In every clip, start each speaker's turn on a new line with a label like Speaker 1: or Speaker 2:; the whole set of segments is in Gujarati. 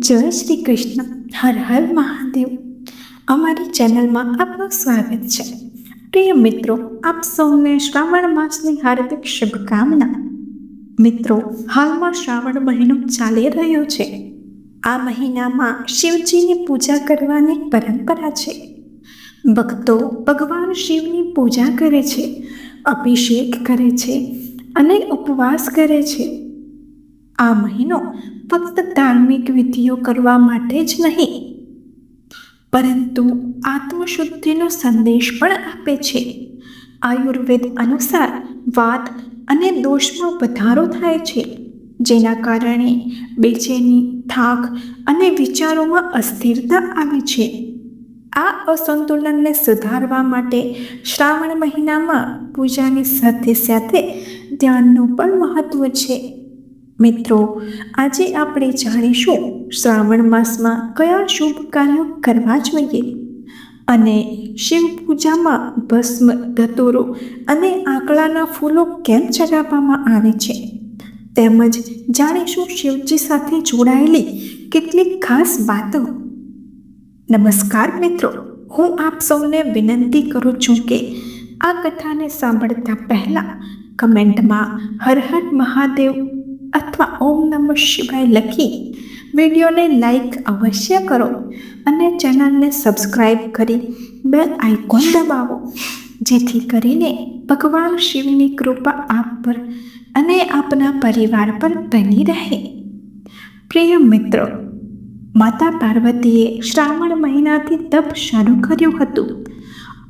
Speaker 1: જય શ્રી કૃષ્ણ. હર હર મહાદેવ. અમારી ચેનલમાં આપનું સ્વાગત છે. પ્રિય મિત્રો, આપ સૌને શ્રાવણ માસની હાર્દિક શુભકામના. મિત્રો, હાલમાં શ્રાવણ મહિનો ચાલી રહ્યો છે. આ મહિનામાં શિવજીની પૂજા કરવાની પરંપરા છે. ભક્તો ભગવાન શિવની પૂજા કરે છે, અભિષેક કરે છે અને ઉપવાસ કરે છે. આ મહિનો ફક્ત ધાર્મિક વિધિઓ કરવા માટે જ નહીં, પરંતુ આત્મશુદ્ધિનો સંદેશ પણ આપે છે. આયુર્વેદ અનુસાર વાત અને દોષમાં વધારો થાય છે, જેના કારણે બેચેની થાક અને વિચારોમાં અસ્થિરતા આવે છે. આ અસંતુલનને સુધારવા માટે શ્રાવણ મહિનામાં પૂજાની સાથે સાથે ધ્યાનનું પણ મહત્ત્વ છે. મિત્રો, આજે આપણે જાણીશું શ્રાવણ માસમાં કયા શુભ કાર્યો કરવા જોઈએ અને શિવ પૂજામાં ભસ્મ, ધતુરો અને આંકડાના ફૂલો કેમ ચડાવવામાં આવે છે? તેમજ જાણીશું શિવજી સાથે જોડાયેલી કેટલીક ખાસ વાતો. નમસ્કાર મિત્રો, હું આપ સૌને વિનંતી કરું છું કે આ કથાને સાંભળતા પહેલાં કમેન્ટમાં હર હર મહાદેવ અથવા ઓમ નમઃ શિવાય લખી વિડીયોને લાઈક અવશ્ય કરો અને ચેનલને સબસ્ક્રાઈબ કરી બેલ આઇકોન દબાવો. જેથી કરીને ભગવાન શિવની કૃપા આપ પર અને આપના પરિવાર પર બની રહે. પ્રિય મિત્રો, માતા પાર્વતીએ શ્રાવણ મહિનાથી તપ શરૂ કર્યું હતું.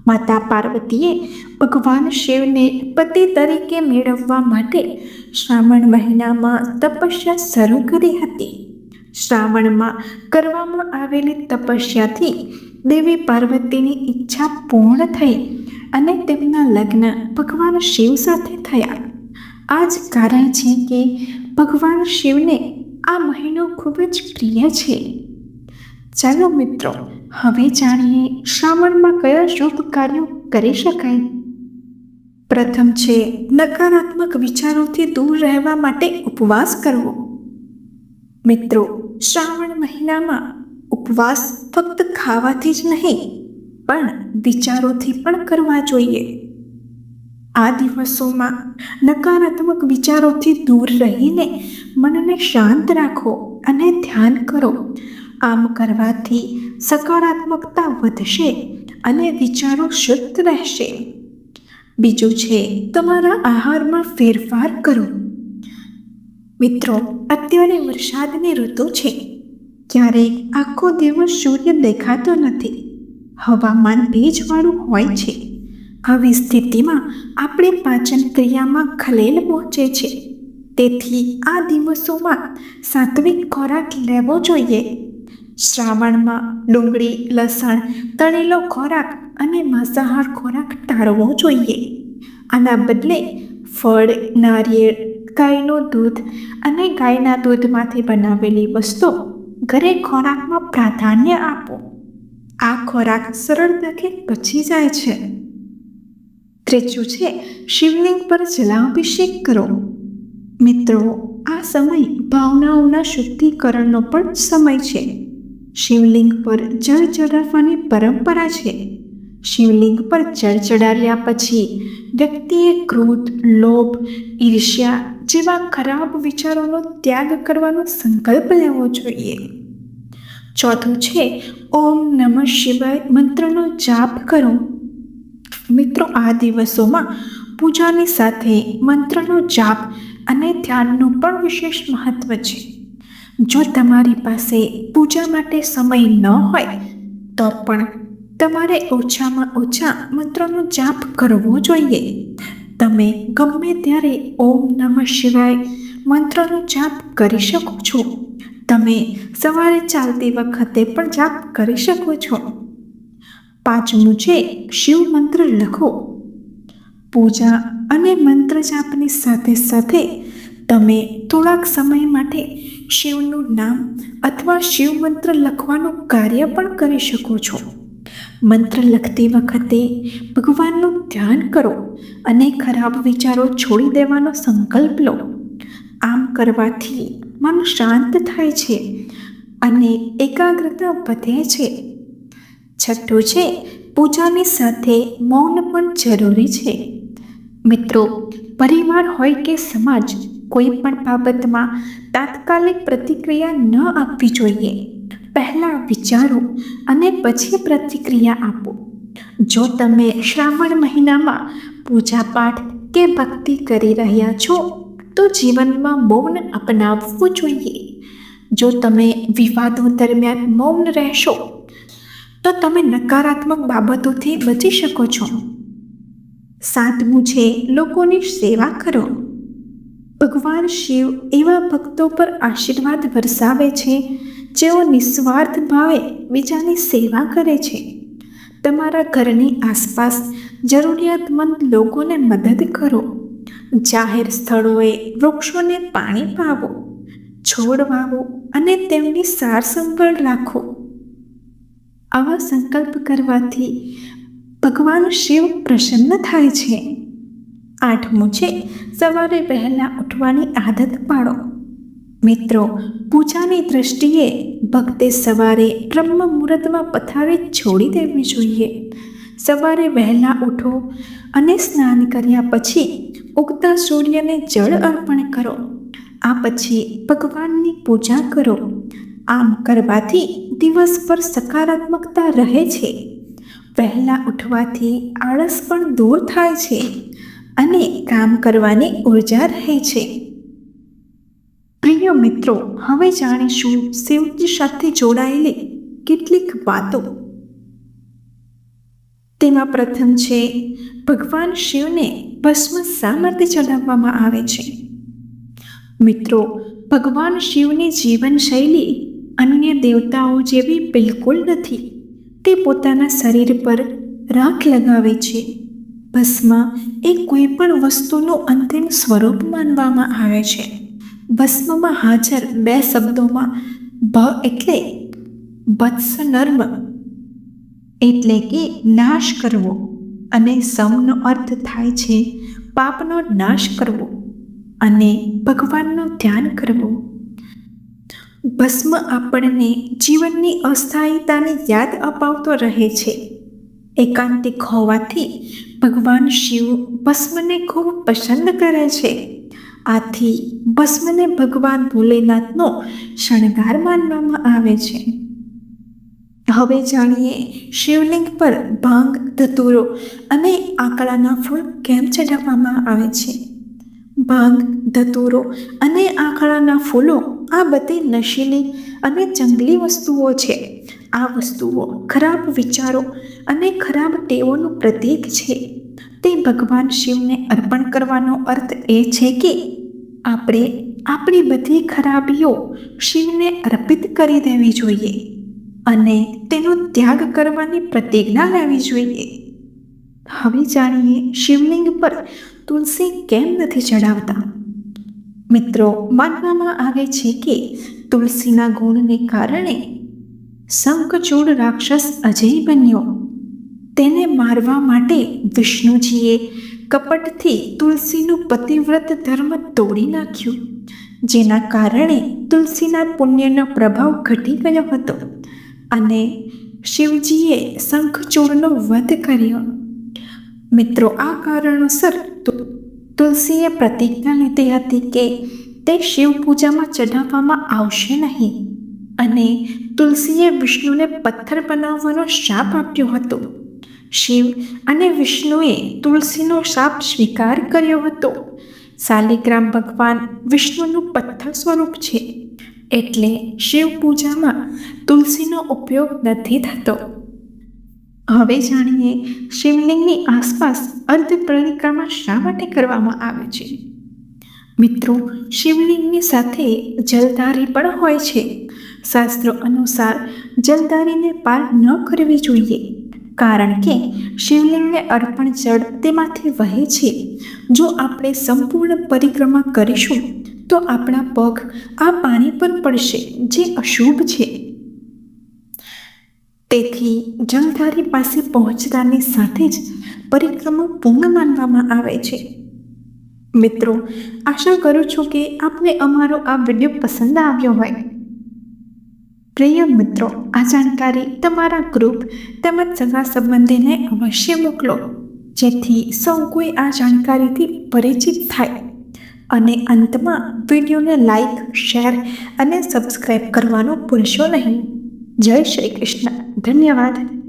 Speaker 1: માતા પાર્વતીએ ભગવાન શિવને પતિ તરીકે મેળવવા માટે શ્રાવણ મહિનામાં તપસ્યા શરૂ કરી હતી. શ્રાવણમાં કરવામાં આવેલી તપસ્યાથી દેવી પાર્વતીની ઈચ્છા પૂર્ણ થઈ અને તેમના લગ્ન ભગવાન શિવ સાથે થયા. આ જ કારણ છે કે ભગવાન શિવને આ મહિનો ખૂબ જ પ્રિય છે. ચાલો મિત્રો, હવે જાણીએ શ્રાવણમાં કયા શુભ કાર્યો કરી શકાય? પ્રથમ છે, નકારાત્મક વિચારોથી દૂર રહેવા માટે ઉપવાસ કરવો. મિત્રો, શ્રાવણ મહિનામાં ઉપવાસ ફક્ત ખાવાથી જ નહીં, પણ વિચારોથી પણ કરવા જોઈએ. આ દિવસોમાં નકારાત્મક વિચારોથી દૂર રહીને મનને શાંત રાખો અને ધ્યાન કરો. આમ કરવાથી સકારાત્મકતા વધશે અને વિચારો શુદ્ધ રહેશે. બીજું છે, તમારા આહારમાં ફેરફાર કરો. મિત્રો, અત્યારે વરસાદની ઋતુ છે. ક્યારેક આખો દિવસ સૂર્ય દેખાતો નથી. હવામાન ભેજવાળું હોય છે. આવી સ્થિતિમાં આપણે પાચન ક્રિયામાં ખલેલ પહોંચે છે. તેથી આ દિવસોમાં સાત્વિક ખોરાક લેવો જોઈએ. શ્રાવણમાં ડુંગળી, લસણ, તળેલો ખોરાક અને માંસાહાર ખોરાક ટાળવો જોઈએ. આના બદલે ફળ, નારિયેળ, ગાયનું દૂધ અને ગાયના દૂધમાંથી બનાવેલી વસ્તુ ઘરે ખોરાકમાં પ્રાધાન્ય આપો. આ ખોરાક સરળતાથી પચી જાય છે. ત્રીજું છે, શિવલિંગ પર જલાભિષેક કરો. મિત્રો, આ સમય ભાવનાઓના શુદ્ધિકરણનો પણ સમય છે. શિવલિંગ પર જળ ચડાવવાની પરંપરા છે. શિવલિંગ પર જળ ચડાવ્યા પછી વ્યક્તિએ ક્રોધ, લોભ, ઈર્ષ્યા જેવા ખરાબ વિચારોનો ત્યાગ કરવાનો સંકલ્પ લેવો જોઈએ. ચોથું છે, ઓમ નમઃ શિવાય મંત્રનો જાપ કરો. મિત્રો, આ દિવસોમાં પૂજાની સાથે મંત્રનો જાપ અને ધ્યાનનું પણ વિશેષ મહત્વ છે. જો તમારી પાસે પૂજા માટે સમય ન હોય, તો પણ તમારે ઓછામાં ઓછા મંત્રનો જાપ કરવો જોઈએ. તમે ગમે ત્યારે ઓમ નમઃ શિવાય મંત્રનો જાપ કરી શકો છો. તમે સવારે ચાલતી વખતે પણ જાપ કરી શકો છો. પાંચમું છે, શિવ મંત્ર લખો. પૂજા અને મંત્ર જાપની સાથે સાથે તમે થોડાક સમય માટે શિવનું નામ અથવા શિવ મંત્ર લખવાનું કાર્ય પણ કરી શકો છો. મંત્ર લખતી વખતે ભગવાનનું ધ્યાન કરો અને ખરાબ વિચારો છોડી દેવાનો સંકલ્પ લો. આમ કરવાથી મન શાંત થાય છે અને એકાગ્રતા વધે છે. છઠ્ઠું છે, પૂજાની સાથે મૌન પણ જરૂરી છે. મિત્રો, પરિવાર હોય કે સમાજ કોઈ પણ બાબતમાં તાત્કાલિક પ્રતિક્રિયા ન આપવી જોઈએ. પહેલાં વિચારો અને પછી પ્રતિક્રિયા આપો. જો તમે શ્રાવણ મહિનામાં પૂજાપાઠ કે ભક્તિ કરી રહ્યા છો, તો જીવનમાં મૌન અપનાવવું જોઈએ. જો તમે વિવાદો દરમિયાન મૌન રહેશો, તો તમે નકારાત્મક બાબતોથી બચી શકો છો. સાતમું છે લોકોની સેવા કરો. ભગવાન શિવ એવા ભક્તો પર આશીર્વાદ વરસાવે છે, જેઓ નિસ્વાર્થ ભાવે બીજાની સેવા કરે છે. તમારા ઘરની આસપાસ જરૂરિયાતમંદ લોકોને મદદ કરો. જાહેર સ્થળોએ વૃક્ષોને પાણી પાવો, છોડ વાવો અને તેમની સાર સંભાળ રાખો. આવા સંકલ્પ કરવાથી ભગવાન શિવ પ્રસન્ન થાય છે. આઠમું છે સવારે વહેલા ઉઠવાની આદત પાડો. મિત્રો, પૂજાની દ્રષ્ટિએ ભક્તે સવારે બ્રહ્મ મુહૂર્તમાં પથારી છોડી દેવી જોઈએ. સવારે વહેલા ઉઠો અને સ્નાન કર્યા પછી ઉગતા સૂર્યને જળ અર્પણ કરો. આ પછી ભગવાનની પૂજા કરો. આમ કરવાથી દિવસ પર સકારાત્મકતા રહે છે. વહેલા ઉઠવાથી આળસ પણ દૂર થાય છે. અને કામ કરવાની ઊર્જા રહે છે. પ્રિય મિત્રો, હવે જાણીશું શિવજી સાથે જોડાયેલી કેટલીક વાતો. તેમાં પ્રથમ છે, ભગવાન શિવને ભસ્મ શા માટે ચડાવવામાં આવે છે? મિત્રો, ભગવાન શિવની જીવનશૈલી અન્ય દેવતાઓ જેવી બિલકુલ નથી. તે પોતાના શરીર પર રાખ લગાવે છે. ભસ્મ એ કોઈ પણ વસ્તુનું અંતિમ સ્વરૂપ માનવામાં આવે છે. ભસ્મમાં હાજર બે શબ્દોમાં ભ એટલે ભત્સ નર્મ, એટલે કે નાશ કરવો, અને સમનો અર્થ થાય છે પાપનો નાશ કરવો, અને ભગવાનનું ધ્યાન કરવું. ભસ્મ આપણને જીવનની અસ્થાયીતાને યાદ અપાવતો રહે છે. એકાંતિક હોવાથી ભગવાન શિવ ભસ્મને ખૂબ પસંદ કરે છે. આથી ભસ્મને ભગવાન ભોલેનાથનો શણગાર માનવામાં આવે છે. હવે જાણીએ શિવલિંગ પર ભાંગ, ધતુરો અને આંકડાના ફૂલ કેમ ચઢાવવામાં આવે છે. ભાંગ, ધતુરો અને આંકડાના ફૂલો આ બધી નશીલી અને જંગલી વસ્તુઓ છે. આ વસ્તુઓ ખરાબ વિચારો અને ખરાબ ટેવોનું પ્રતીક છે. તે ભગવાન શિવને અર્પણ કરવાનો અર્થ એ છે કે આપણે આપણી બધી ખરાબીઓ શિવને અર્પિત કરી દેવી જોઈએ અને તેનો ત્યાગ કરવાની પ્રતિજ્ઞા લેવી જોઈએ. હવે જાણીએ શિવલિંગ પર તુલસી કેમ નથી ચડાવતા મિત્રો, માનવામાં આવે છે કે તુલસીના ગુણને કારણે શંખચૂડ રાક્ષસ અજય બન્યો. તેને મારવા માટે વિષ્ણુજીએ કપટથી તુલસીનું પતિવ્રત ધર્મ તોડી નાખ્યું, જેના કારણે તુલસીના પુણ્યનો પ્રભાવ ઘટી ગયો હતો અને શિવજીએ શંખચૂડનો વધ કર્યો. મિત્રો, આ કારણોસર તુલસીએ પ્રતિજ્ઞા લીધી હતી કે તે શિવ પૂજામાં ચઢાવવામાં આવશે નહીં. અને તુલસીએ વિષ્ણુને પથ્થર બનાવવાનો શાપ આપ્યો હતો. શિવ અને વિષ્ણુએ તુલસીનો શાપ સ્વીકાર કર્યો હતો. શાલિગ્રામ ભગવાન વિષ્ણુનું પથ્થર સ્વરૂપ છે. એટલે શિવ પૂજામાં તુલસીનો ઉપયોગ નથી થતો. હવે જાણીએ શિવલિંગની આસપાસ અર્ધ શા માટે કરવામાં આવે છે? મિત્રો, શિવલિંગની સાથે જલધારી પણ હોય છે. શાસ્ત્રો અનુસાર જલધારીને પાર ન કરવી જોઈએ. કારણ કે શિવલિંગને અર્પણ જળ તેમાંથી વહે છે. જો આપણે સંપૂર્ણ પરિક્રમા કરીશું, તો આપણા પગ આ પાણી પર પડશે, જે અશુભ છે. તેથી જલધારી પાસે પહોંચતાની સાથે જ પરિક્રમા પૂર્ણ માનવામાં આવે છે. મિત્રો, આશા કરું છું કે આપને અમારો આ વીડિયો પસંદ આવ્યો હોય. પ્રિય મિત્રો, આ જાણકારી તમારા ગ્રુપ તેમજ સગા સંબંધીને અવશ્ય મોકલો, જેથી સૌ કોઈ આ જાણકારીથી પરિચિત થાય. અને અંતમાં વિડીયોને લાઈક શેર અને સબસ્ક્રાઈબ કરવાનું ભૂલશો નહીં. જય શ્રી કૃષ્ણ. ધન્યવાદ.